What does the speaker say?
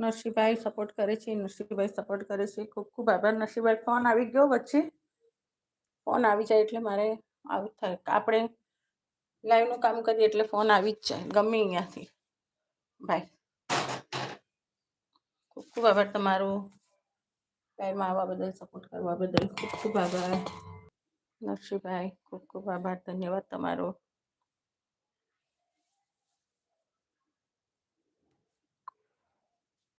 Narsinhbhai support કરે છે, Narsinhbhai support કરે છે. ખૂબ ખૂબ આભાર. નરસિંહભાઈ ફોન આવી ગયો વચ્ચે? ફોન આવી જાય એટલે મારે આવું થાય. આપણે લાઈવનું કામ કરીએ એટલે ફોન આવી જ જાય. ગમે અહીંયાથી ભાઈ ખૂબ ખૂબ આભાર તમારો. લાઈવમાં આવવા બદલ સપોર્ટ કરવા બદલ. ખૂબ ખૂબ આભાર. નરસિંહભાઈ, ખૂબ ખૂબ આભાર. ધન્યવાદ તમારો.